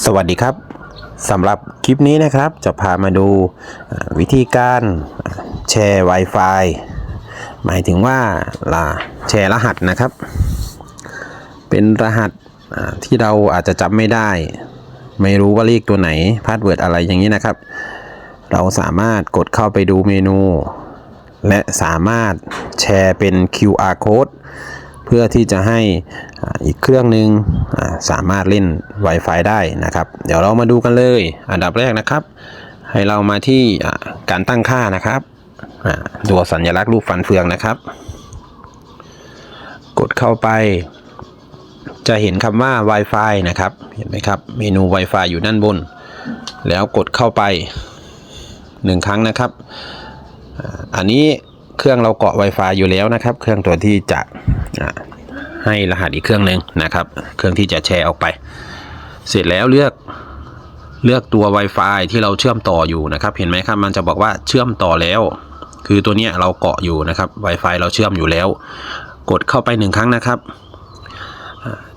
สวัสดีครับสำหรับคลิปนี้นะครับจะพามาดูวิธีการแชร์ Wi-Fi หมายถึงว่าลาแชร์รหัสนะครับ เป็นรหัสที่เราอาจจะจำไม่ได้ ไม่รู้ว่าเลขตัวไหนพาสเวิร์ดอะไรอย่างนี้นะครับ เราสามารถกดเข้าไปดูเมนู และสามารถแชร์เป็น QR code พื่อที่จะให้อีกเครื่องหนึ่งสามารถเล่น Wi-Fi ได้นะครับ เดี๋ยวเรามาดูกันเลย อันดับแรกนะครับ ให้เรามาที่การตั้งค่านะครับตัวสัญลักษณ์รูปฟันเฟืองนะครับ กดเข้าไป จะเห็นคำว่า Wi-Fi นะครับ เห็นไหมครับ เมนู Wi-Fi อยู่ด้านบน แล้วกดเข้าไปหนึ่งครั้งนะครับ อันนี้เครื่องเราเกาะ Wi-Fi อยู่แล้วนะครับ เครื่องตัวที่จะ ให้รหัสอีกเครื่องหนึ่งนะครับ เครื่องที่จะแชร์ออกไป เสร็จแล้วเลือกเลือกตัว Wi-Fi ที่เราเชื่อมต่ออยู่นะครับ เห็นไหมครับ มันจะบอกว่าเชื่อมต่อแล้ว คือตัวเนี้ยเราเกาะอยู่นะครับ Wi-Fi เราเชื่อมอยู่แล้ว กดเข้าไปหนึ่งครั้งนะครับ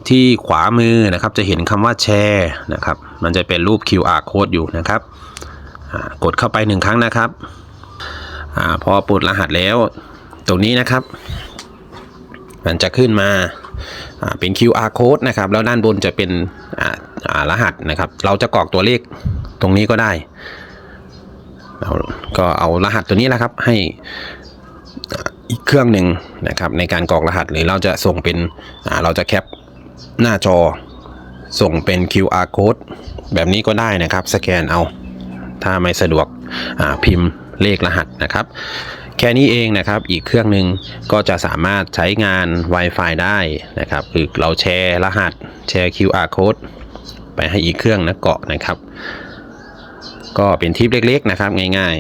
ที่ขวามือนะครับจะเห็นคำว่าแชร์นะครับ มันจะเป็นรูป QR code อยู่นะครับ กดเข้าไปหนึ่งครั้งนะครับอพอปลดรหัสแล้ว ตรงนี้นะครับ มันจะขึ้นมาเป็น QR code นะครับ แล้วด้านบนจะเป็นรหัสนะครับ เราจะกรอกตัวเลขตรงนี้ก็ได้เราก็เอารหัสตัวนี้แหละครับ ให้อีกเครื่องหนึ่งนะครับ ในการกรอกรหัสหรือเราจะส่งเป็นเราจะแคปหน้าจอส่งเป็น QR code แบบนี้ก็ได้นะครับ สแกนเอา ถ้าไม่สะดวกพิมพ์เลขรหัสนะครับ แค่นี้เองนะครับ อีกเครื่องหนึ่งก็จะสามารถใช้งาน Wi-Fi ได้นะครับ คือเราแชร์รหัส แชร์ QR code ไปให้อีกเครื่องนะเกาะนะครับ ก็เป็นทิปเล็กๆนะครับง่าย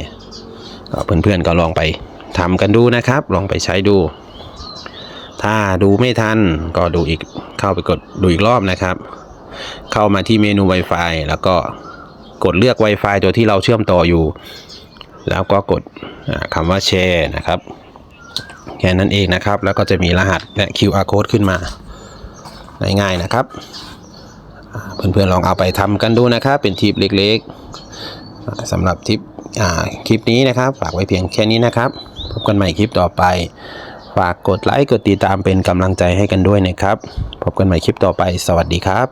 ๆก็เพื่อนๆก็ลองไปทำกันดูนะครับ ลองไปใช้ดู ถ้าดูไม่ทันก็ดูอีกเข้าไปกดดูอีกรอบนะครับ เข้ามาที่เมนู Wi-Fi แล้วก็กดเลือก Wi-Fi ตัวที่เราเชื่อมต่ออยู่ แล้วก็กดคำว่าแชร์นะครับแค่นั้นเองนะครับ แล้วก็จะมีรหัสและ QR code ขึ้นมาง่ายๆนะครับ เพื่อนๆลองเอาไปทำกันดูนะครับ เป็นทิปเล็กๆสำหรับทิปคลิปนี้นะครับ ฝากไว้เพียงแค่นี้นะครับ พบกันใหม่คลิปต่อไป ฝากกดไลค์กดติดตามเป็นกำลังใจให้กันด้วยนะครับ พบกันใหม่คลิปต่อไป สวัสดีครับ